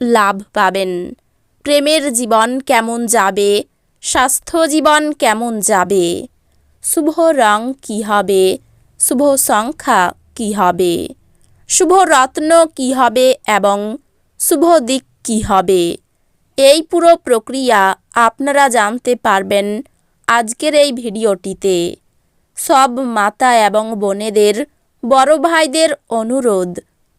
লাভ পাবেন। প্রেমের জীবন কেমন যাবে? স্বাস্থ্য জীবন কেমন যাবে? শুভ রং কী হবে? শুভ সংখ্যা কী হবে? শুভ রত্ন কী হবে এবং শুভ দিক কী হবে? এই পুরো প্রক্রিয়া আপনারা জানতে পারবেন আজকের এই ভিডিওটিতে। সব মাতা এবং বোনেদের, বড় ভাইদের অনুরোধ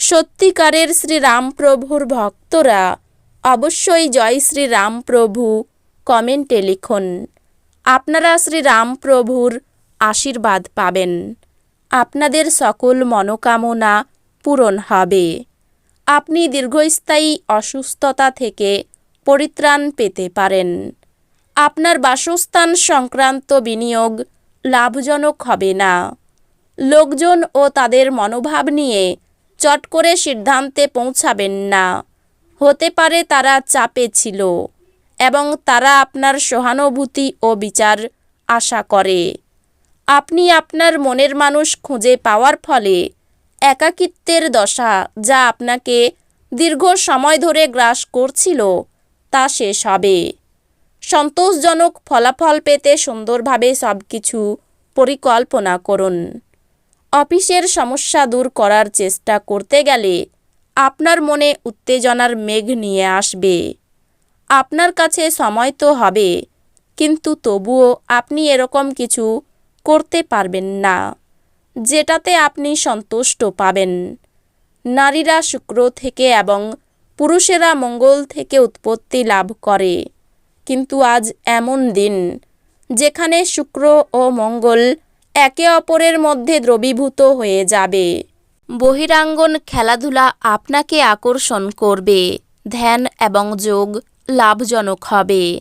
সত্যিকারের শ্রীরামপ্রভুর ভক্তরা অবশ্যই জয় শ্রীরামপ্রভু কমেন্টে লিখুন। আপনারা শ্রীরামপ্রভুর আশীর্বাদ পাবেন। আপনাদের সকল মনোকামনা পূরণ হবে। আপনি দীর্ঘস্থায়ী অসুস্থতা থেকে পরিত্রাণ পেতে পারেন। আপনার বাসস্থান সংক্রান্ত বিনিয়োগ লাভজনক হবে না। লোকজন ও তাদের মনোভাব নিয়ে চট করে সিদ্ধান্তে পৌঁছাবেন না। হতে পারে তারা চাপে ছিল এবং তারা আপনার সহানুভূতি ও বিচার আশা করে। আপনি আপনার মনের মানুষ খুঁজে পাওয়ার ফলে একাকিত্বের দশা যা আপনাকে দীর্ঘ সময় ধরে গ্রাস করছিল তা শেষ হবে। সন্তোষজনক ফলাফল পেতে সুন্দরভাবে সব কিছু পরিকল্পনা করুন। অফিসের সমস্যা দূর করার চেষ্টা করতে গেলে আপনার মনে উত্তেজনার মেঘ নিয়ে আসবে। আপনার কাছে সময় তো হবে, কিন্তু তবুও আপনি এরকম কিছু করতে পারবেন না, যেটাতে আপনি সন্তুষ্ট পাবেন। নারীরা শুক্র থেকে এবং পুরুষেরা মঙ্গল থেকে উৎপত্তি লাভ করে, কিন্তু আজ এমন দিন, যেখানে শুক্র ও মঙ্গল একে অপরের মধ্যে দ্রবীভূত হয়ে যাবে। বহিরাঙ্গন খেলাধুলা আপনাকে আকর্ষণ করবে। ধ্যান এবং যোগ লাভজনক হবে।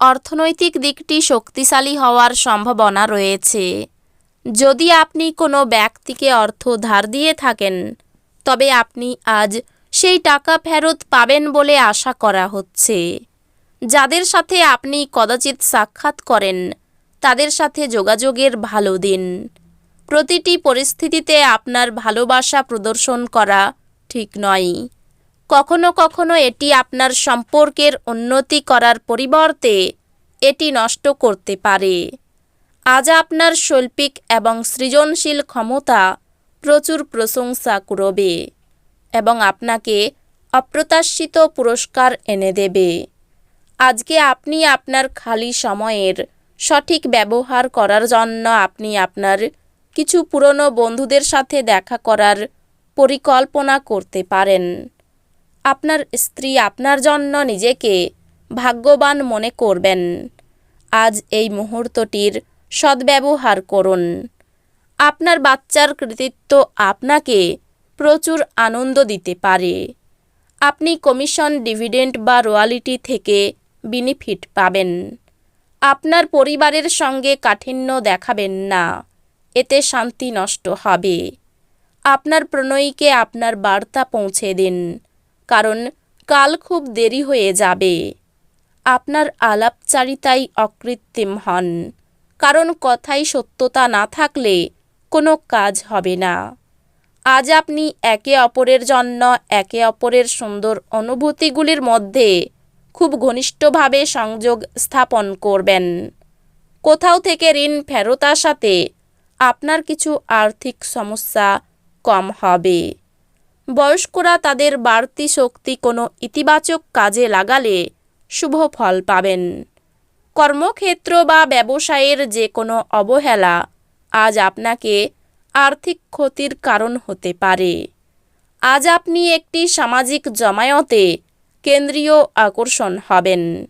অর্থনৈতিক দিকটি শক্তিশালী হওয়ার সম্ভাবনা রয়েছে। যদি আপনি কোনো ব্যক্তিকে অর্থ ধার দিয়ে থাকেন, তবে আপনি আজ সেই টাকা ফেরত পাবেন বলে আশা করা হচ্ছে। যাদের সাথে আপনি কদাচিৎ সাক্ষাৎ করেন তাদের সাথে যোগাযোগের ভালো দিন। প্রতিটি পরিস্থিতিতে আপনার ভালোবাসা প্রদর্শন করা ঠিক নয়। কখনো কখনো এটি আপনার সম্পর্কের উন্নতি করার পরিবর্তে এটি নষ্ট করতে পারে। আজ আপনার শৈল্পিক এবং সৃজনশীল ক্ষমতা প্রচুর প্রশংসা করবে এবং আপনাকে অপ্রত্যাশিত পুরস্কার এনে দেবে। আজকে আপনি আপনার খালি সময়ের সঠিক ব্যবহার করার জন্য আপনি আপনার কিছু পুরনো বন্ধুদের সাথে দেখা করার পরিকল্পনা করতে পারেন। আপনার স্ত্রী আপনার জন্য নিজেকে ভাগ্যবান মনে করবেন। আজ এই মুহূর্তটির সদ্ব্যবহার করুন। আপনার বাচ্চার কৃতিত্ব আপনাকে প্রচুর আনন্দ দিতে পারে। আপনি কমিশন ডিভিডেন্ড বা রয়্যালিটি থেকে বেনিফিট পাবেন। আপনার পরিবারের সঙ্গে কাঠিন্য দেখাবেন না। এতে শান্তি নষ্ট হবে। আপনার প্রণয়ীকে আপনার বার্তা পৌঁছে দিন, কারণ কাল খুব দেরি হয়ে যাবে। আপনার আলাপচারিতাই অকৃত্রিম হন, কারণ কথাই সত্যতা না থাকলে কোনো কাজ হবে না। আজ আপনি একে অপরের জন্য একে অপরের সুন্দর অনুভূতিগুলির মধ্যে খুব ঘনিষ্ঠভাবে সংযোগ স্থাপন করবেন। কোথাও থেকে ঋণ ফেরত আসাতে আপনার কিছু আর্থিক সমস্যা কম হবে। বয়স্করা তাদের বাড়তি শক্তি কোনো ইতিবাচক কাজে লাগালে শুভ ফল পাবেন। কর্মক্ষেত্র বা ব্যবসায়ের যে কোনো অবহেলা আজ আপনাকে আর্থিক ক্ষতির কারণ হতে পারে। আজ আপনি একটি সামাজিক জমায়েতে কেন্দ্রীয় আকর্ষণ হবেন।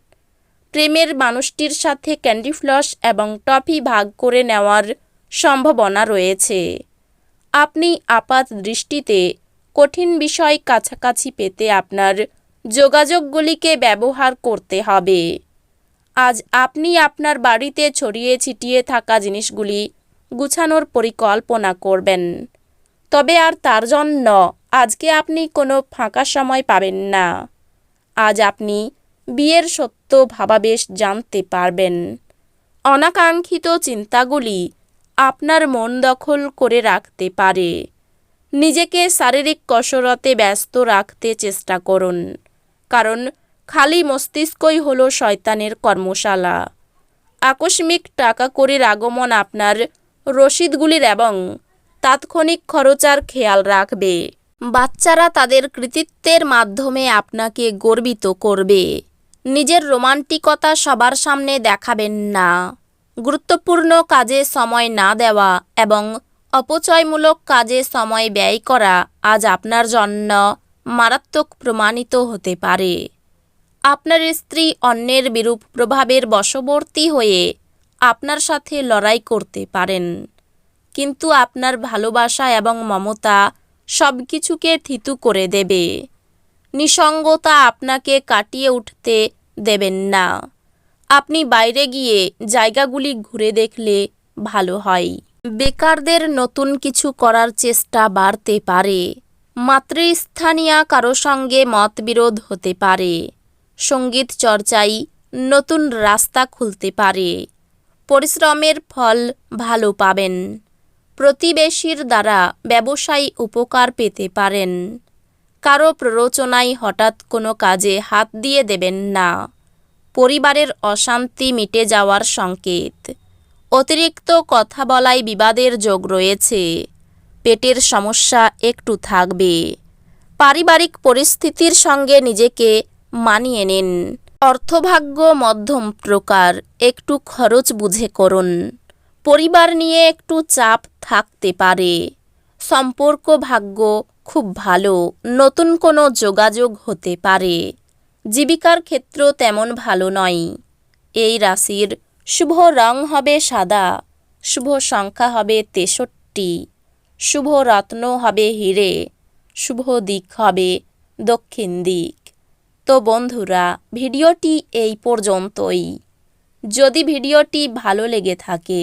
প্রেমের মানুষটির সাথে ক্যান্ডি ফ্লস এবং টফি ভাগ করে নেওয়ার সম্ভাবনা রয়েছে। আপনি আপাত দৃষ্টিতে কঠিন বিষয় কাছাকাছি পেতে আপনার যোগাযোগগুলিকে ব্যবহার করতে হবে। আজ আপনি আপনার বাড়িতে ছড়িয়ে ছিটিয়ে থাকা জিনিসগুলি গুছানোর পরিকল্পনা করবেন। তবে আর তার জন্য আজকে আপনি কোনো ফাঁকা সময় পাবেন না। আজ আপনি বিয়ের সত্য ভাবাবেশ জানতে পারবেন। অনাকাঙ্ক্ষিত চিন্তাগুলি আপনার মন দখল করে রাখতে পারে। নিজেকে শারীরিক কসরতে ব্যস্ত রাখতে চেষ্টা করুন, কারণ খালি মস্তিষ্কই হলো শয়তানের কর্মশালা। আকস্মিক টাকা করির আগমন আপনার রসিদগুলির এবং তাৎক্ষণিক খরচার খেয়াল রাখবে। বাচ্চারা তাদের কৃতিত্বের মাধ্যমে আপনাকে গর্বিত করবে। নিজের রোমান্টিকতা সবার সামনে দেখাবেন না। গুরুত্বপূর্ণ কাজে সময় না দেওয়া এবং অপচয়মূলক কাজে সময় ব্যয় করা আজ আপনার জন্য মারাত্মক প্রমাণিত হতে পারে। আপনার স্ত্রী অন্যের বিরূপ প্রভাবের বশবর্তী হয়ে আপনার সাথে লড়াই করতে পারেন। কিন্তু আপনার ভালোবাসা এবং মমতা সব কিছুকে থিতু করে দেবে। নিসঙ্গতা আপনাকে কাটিয়ে উঠতে দেবেন না। আপনি বাইরে গিয়ে জায়গাগুলি ঘুরে দেখলে ভালো হয়। বেকারদের নতুন কিছু করার চেষ্টা বাড়তে পারে। মাতৃস্থানীয় কারও সঙ্গে মতবিরোধ হতে পারে। সংগীত চর্চায় নতুন রাস্তা খুলতে পারে। পরিশ্রমের ফল ভালো পাবেন। প্রতিবেশীর দ্বারা ব্যবসায়ী উপকার পেতে পারেন। কারও প্ররোচনায় হঠাৎ কোনো কাজে হাত দিয়ে দেবেন না। পরিবারের অশান্তি মিটে যাওয়ার সংকেত। অতিরিক্ত কথা বলায় বিবাদের যোগ রয়েছে। পেটের সমস্যা একটু থাকবে। পারিবারিক পরিস্থিতির সঙ্গে নিজেকে মানিয়ে নিন। অর্থভাগ্য মধ্যম প্রকার, একটু খরচ বুঝে করুন। পরিবার নিয়ে একটু চাপ থাকতে পারে। সম্পর্ক ভাগ্য খুব ভালো, নতুন কোনো যোগাযোগ হতে পারে। জীবিকার ক্ষেত্র তেমন ভালো নয়। এই রাশির শুভ রং হবে সাদা, শুভ সংখ্যা হবে তেষট্টি, শুভ রত্ন হবে হিরে, শুভ দিক হবে দক্ষিণ দিক। তো বন্ধুরা, ভিডিওটি এই পর্যন্তই। যদি ভিডিওটি ভালো লেগে থাকে